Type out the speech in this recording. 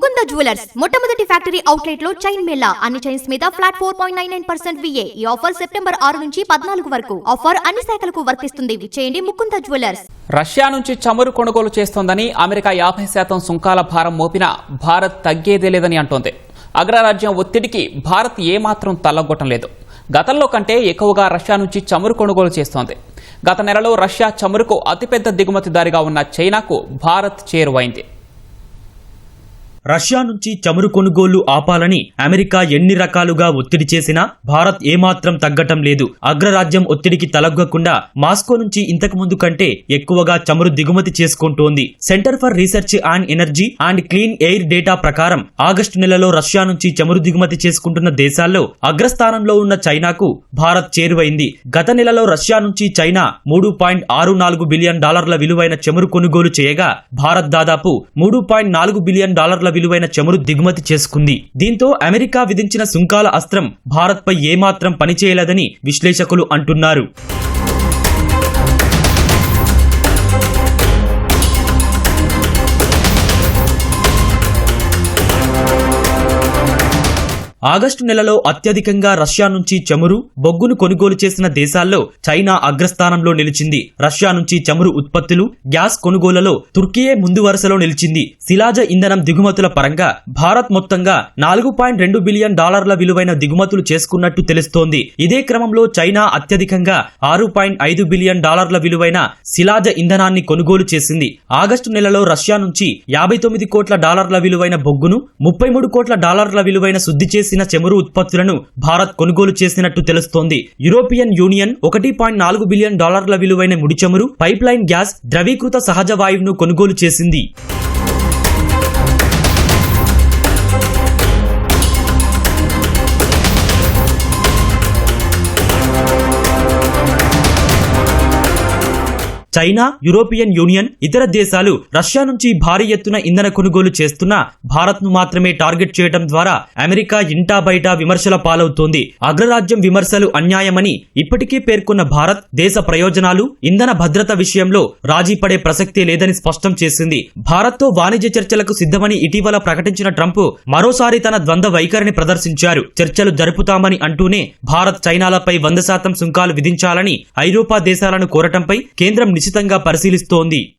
Mukunda jewellers. మొట్టమొదటి factory అవుట్లెట్లో chain mela అన్ని చైన్స్ మీద flat four point nine nine percent VA ఈ ఆఫర్ సెప్టెంబర్ ఆరు నుంచి పద్నాలుగు వరకు. ఆఫర్ అన్ని శాఖలకు వర్తిస్తుంది. చేయండి ముకుంద జ్యువెలర్స్. రష్యా నుంచి చమురు కొనుగోలు చేస్తోందని అమెరికా యాభై శాతం సుంకాల భారం మోపినా భారత్ తగ్గేదే లేదని అంటోంది. అగ్రరాజ్యం ఒత్తిడికి భారత్ ఏమాత్రం తల్లగొట్టం లేదు. గతంలో కంటే ఎక్కువగా రష్యా నుంచి చమురు కొనుగోలు చేస్తోంది. గత నెలలో రష్యా చమురుకు అతిపెద్ద దిగుమతిదారిగా ఉన్న చైనాకు భారత్ చేరువైంది. రష్యా నుంచి చమురు కొనుగోళ్ళు ఆపాలని అమెరికా ఎన్ని రకాలుగా ఒత్తిడి చేసినా భారత్ ఏమాత్రం తగ్గటం లేదు. అగ్రరాజ్యం ఒత్తిడికి తలగ్గకుండా మాస్కో నుంచి ఇంతకు ముందు కంటే ఎక్కువగా చమురు దిగుమతి చేసుకుంటోంది. Centre for research and energy and clean air data ప్రకారం ఆగస్టు నెలలో రష్యా నుంచి చమురు దిగుమతి చేసుకుంటున్న దేశాల్లో అగ్రస్థానంలో ఉన్న చైనాకు భారత్ చేరువైంది. గత నెలలో రష్యా నుంచి చైనా మూడు పాయింట్ ఆరు నాలుగు బిలియన్ డాలర్ల విలువైన చమురు కొనుగోలు చేయగా భారత్ దాదాపు మూడు పాయింట్ నాలుగు బిలియన్ డాలర్ల విలువైన చమురు దిగుమతి చేసుకుంది. దీంతో అమెరికా విధించిన సుంకాల అస్త్రం భారత్పై ఏమాత్రం పనిచేయలేదని విశ్లేషకులు అంటున్నారు. ఆగస్టు నెలలో అత్యధికంగా రష్యా నుంచి చమురు బొగ్గును కొనుగోలు చేసిన దేశాల్లో చైనా అగ్రస్థానంలో నిలిచింది. రష్యా నుంచి చమురు ఉత్పత్తులు గ్యాస్ కొనుగోలలో తుర్కీయే ముందు వరుసలో నిలిచింది. శిలాజ ఇంధనం దిగుమతుల పరంగా భారత్ మొత్తంగా నాలుగు పాయింట్ రెండు బిలియన్ డాలర్ల విలువైన దిగుమతులు చేసుకున్నట్టు తెలుస్తోంది. ఇదే క్రమంలో చైనా అత్యధికంగా ఆరు పాయింట్ ఐదు బిలియన్ డాలర్ల విలువైన శిలాజ ఇంధనాన్ని కొనుగోలు చేసింది. ఆగస్టు నెలలో రష్యా నుంచి యాభై తొమ్మిది కోట్ల డాలర్ల విలువైన బొగ్గును ముప్పై మూడు కోట్ల డాలర్ల విలువైన శుద్ధి చేసి చేసిన చమురు ఉత్పత్తులను భారత్ కొనుగోలు చేసినట్టు తెలుస్తోంది. యూరోపియన్ యూనియన్ ఒకటి పాయింట్ నాలుగు బిలియన్ డాలర్ల విలువైన ముడి చమురు పైప్ లైన్ గ్యాస్ ద్రవీకృత సహజ వాయువును కొనుగోలు చేసింది. చైనా యూరోపియన్ యూనియన్ ఇతర దేశాలు రష్యా నుంచి భారీ ఎత్తున ఇంధన కొనుగోలు చేస్తున్నా భారత్ను మాత్రమే టార్గెట్ చేయడం ద్వారా అమెరికా ఇంటా బయట విమర్శల పాలవుతోంది. అగ్రరాజ్యం విమర్శలు అన్యాయమని ఇప్పటికే పేర్కొన్న భారత్ దేశ ప్రయోజనాలు ఇంధన భద్రత విషయంలో రాజీ పడే ప్రసక్తే లేదని స్పష్టం చేసింది. భారత్తో వాణిజ్య చర్చలకు సిద్ధమని ఇటీవల ప్రకటించిన ట్రంప్ మరోసారి తన ద్వంద్వ వైఖరిని ప్రదర్శించారు. చర్చలు జరుపుతామని అంటూనే భారత్ చైనాలపై వంద శాతం సుంకాలు విధించాలని ఐరోపా దేశాలను కోరటంపై కేంద్రం నిశితంగా పరిశీలిస్తోంది.